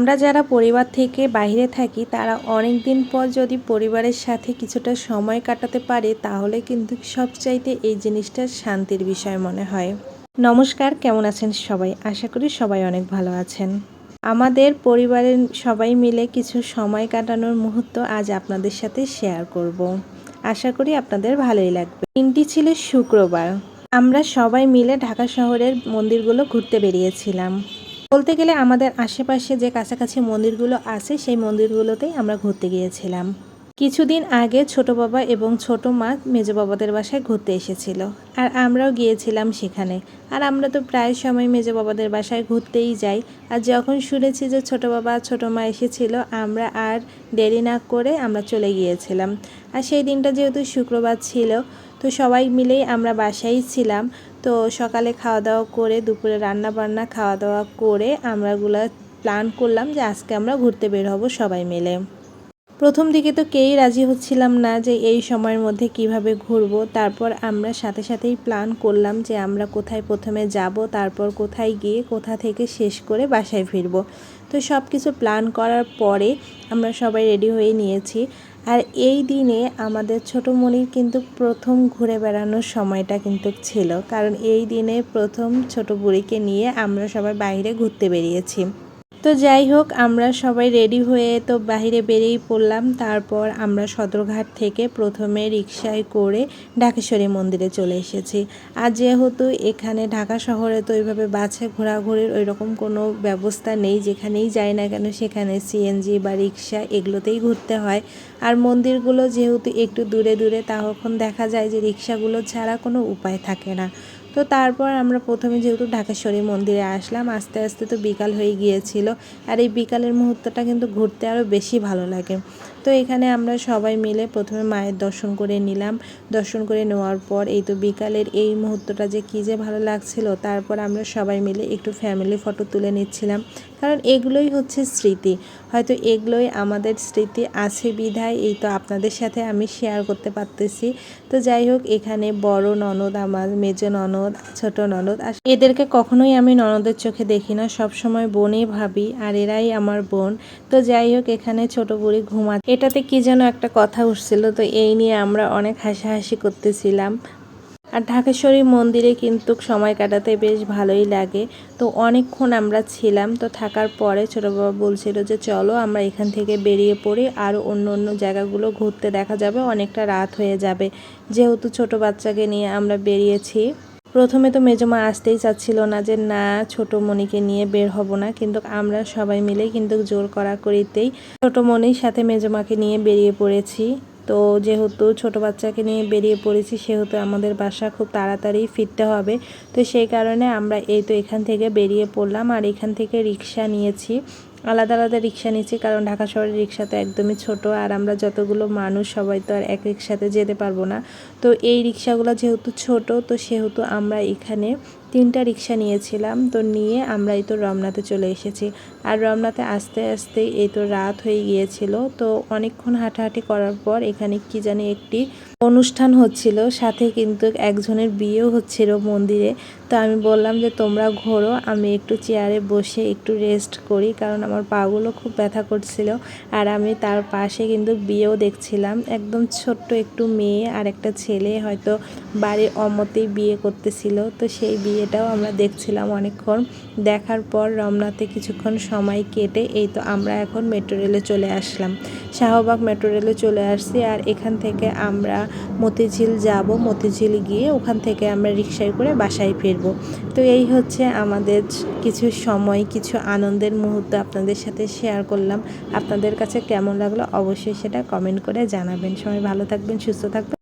আমরা যারা পরিবার থেকে বাইরে থাকি, তারা অনেক দিন পর যদি পরিবারের সাথে কিছুটা সময় কাটাতে পারে, তাহলে কিন্তু সবচাইতে এই জিনিসটা শান্তির বিষয় মনে হয়। নমস্কার, কেমন আছেন সবাই? আশা করি সবাই অনেক ভালো আছেন। আমাদের পরিবারের সবাই মিলে কিছু সময় কাটানোর মুহূর্ত আজ আপনাদের সাথে শেয়ার করব। আশা করি আপনাদের ভালোই লাগবে। দিনটি ছিল শুক্রবার। আমরা সবাই মিলে ঢাকা শহরের মন্দিরগুলো ঘুরতে বেরিয়েছিলাম। বলতে গেলে আমাদের আশেপাশে যে কাছাকাছি মন্দিরগুলো আছে সেই মন্দিরগুলোতেই আমরা ঘুরতে গিয়েছিলাম। কিছুদিন আগে ছোট বাবা এবং ছোট মা মেজ বাবাদের বাসায় ঘুরতে এসেছিল। আর আমরাও গিয়েছিলাম সেখানে। আর আমরা তো প্রায় সময় মেজ বাবাদের বাসায় ঘুরতেই যাই। আর যখন শুনেছি যে ছোট বাবা ছোট মা এসেছিল, আমরা আর দেরি না করে আমরা চলে গিয়েছিলাম। আর সেই দিনটা যেহেতু শুক্রবার ছিল, তো সবাই মিলেই আমরা বাসায় ছিলাম। তো সকালে খাওয়া দাওয়া করে, দুপুরে রান্না বান্না খাওয়া দাওয়া করে আমরাগুলো প্ল্যান করলাম যে আজকে আমরা ঘুরতে বের হব সবাই মিলে। প্রথম দিকে তো কেউই রাজি হচ্ছিলাম না যে এই সময়ের মধ্যে কীভাবে ঘুরবো। তারপর আমরা সাথে সাথেই প্ল্যান করলাম যে আমরা কোথায় প্রথমে যাব, তারপর কোথায় গিয়ে কোথা থেকে শেষ করে বাসায় ফিরবো। তো সব কিছু প্ল্যান করার পরে আমরা সবাই রেডি হয়ে নিয়েছি। আর এই দিনে আমাদের ছোটো মনির কিন্তু প্রথম ঘুরে বেড়ানোর সময়টা কিন্তু ছিল। কারণ এই দিনে প্রথম ছোট বুড়িকে নিয়ে আমরা সবাই বাইরে ঘুরতে বেরিয়েছি। তো যাই হোক, আমরা সবাই রেডি হয়ে তো বাইরে বেরিয়েই পড়লাম। তারপর আমরা সদরঘাট থেকে প্রথমে রিক্সায় করে ঢাকেশ্বরী মন্দিরে চলে এসেছি। আর যেহেতু এখানে ঢাকা শহরে তো ওইভাবে বাসে ঘোরাঘুরির ওই রকম কোনো ব্যবস্থা নেই, যেখানেই যাই না কেন সেখানে সিএনজি বা রিক্সা এগুলোতেই ঘুরতে হয়। আর মন্দিরগুলো যেহেতু একটু দূরে দূরে তখন দেখা যায় যে রিক্সাগুলো ছাড়া কোনো উপায় থাকে না। তো তারপর আমরা প্রথমে যেহেতু ঢাকেশ্বরী মন্দিরে আসলাম, আস্তে আস্তে তো বিকাল হয়ে গিয়েছিল। আর এই বিকালের মুহূর্তটা কিন্তু ঘুরতে আরও বেশি ভালো লাগে। তো এখানে আমরা সবাই মিলে প্রথমে মায়ের দর্শন করে নিলাম। দর্শন করে নেওয়ার পর এই তো বিকালের এই মুহূর্তটা যে কী যে ভালো লাগছিল, তারপর আমরা সবাই মিলে একটু ফ্যামিলি ফটো তুলে নিচ্ছিলাম। কারণ এগুলোই হচ্ছে স্মৃতি। হয়তো এগুলোই আমাদের স্মৃতি আছে বিধায়, এই তো আপনাদের সাথে আমি শেয়ার করতে পারতেছি। তো যাই হোক, এখানে বড় ননদ আমার, মেজ ননদ, ছোট ননদ, আর এদেরকে কখনোই আমি ননদের চোখে দেখি না। সবসময় বোনই ভাবি, আর এরাই আমার বোন। তো যাই হোক, এখানে ছোট বুড়ি ঘুমা এটাতে কি যেন একটা কথা উঠছিল, তো এই নিয়ে আমরা অনেক হাসাহাসি করতেছিলাম। আর ঢাকেশ্বরী মন্দিরে কিন্তু সময় কাটাতে বেশ ভালোই লাগে। তো অনেকক্ষণ আমরা ছিলাম, তো থাকার পরে ছোটো বাবা বলছিল যে, চলো আমরা এখান থেকে বেরিয়ে পড়ি, আর অন্য অন্য জায়গাগুলো ঘুরতে দেখা যাবে, অনেকটা রাত হয়ে যাবে। যেহেতু ছোট বাচ্চাকে নিয়ে আমরা বেরিয়েছি। প্রথমে তো মেজমা আসতেই চাচ্ছিল না যে, না, ছোট মনিকে নিয়ে বের হব না। কিন্তু আমরা সবাই মিলে কিন্তু জোর করা করিতেই ছোট মনির সাথে মেজমাকে নিয়ে বেরিয়ে পড়েছি। তো যেহেতু ছোট বাচ্চাকে নিয়ে বেরিয়ে পড়েছি, সেহেতু আমাদের বাসা খুব তাড়াতাড়ি ফিরতে হবে। তো সেই কারণে আমরা এই তো এখান থেকে বেরিয়ে পড়লাম আর এখান থেকে রিক্সা নিয়েছি। আলাদা আলাদা রিক্সা নিচ্ছি, কারণ ঢাকা শহরের রিক্সা তো একদমই ছোট, আর আমরা যতগুলো মানুষ সবাই তো আর এক রিক্সাতে যেতে পারব না। তো এই রিক্সাগুলো যেহেতু ছোট, তো সেহেতু আমরা এখানে তিনটা রিক্সা নিয়েছিলাম, তো নিয়ে আমরা এই তো রমনাতে চলে এসেছি। আর রমনাতে আস্তে আস্তে এই তো রাত হয়ে গিয়েছিল, তো অনেকক্ষণ হাঁটাহাঁটি করার পর এখানে কি জানি একটি অনুষ্ঠান হচ্ছিল, সাথে কিন্তু একজনের বিয়েও হচ্ছিল মন্দিরে। তো আমি বললাম যে, তোমরা ঘোরো, আমি একটু চেয়ারে বসে একটু রেস্ট করি, কারণ আমার পাগুলো খুব ব্যথা করছিল। আর আমি তার পাশে কিন্তু বিয়েও দেখছিলাম, একদম ছোট্ট একটু মেয়ে আর একটা ছেলে হয়তো বাড়ির অমতেই বিয়ে করতেছিল। তো সেই বিয়েটাও আমরা দেখছিলাম অনেকক্ষণ। দেখার পর রমনাতে কিছুক্ষণ সময় কেটে এই তো আমরা এখন মেট্রো রেলে চলে আসলাম। শাহবাগ মেট্রো রেলে চলে আসছি আর এখান থেকে আমরা মতিঝিল যাব। মতিঝিল গিয়ে ওখান থেকে আমরা রিক্সায় করে বাসায় ফিরবো। তো এই হচ্ছে আমাদের কিছু সময়, কিছু আনন্দের মুহূর্ত আপনাদের সাথে শেয়ার করলাম। আপনাদের কাছে কেমন লাগল অবশ্যই সেটা কমেন্ট করে জানাবেন। সবাই ভালো থাকবেন, সুস্থ থাকবেন।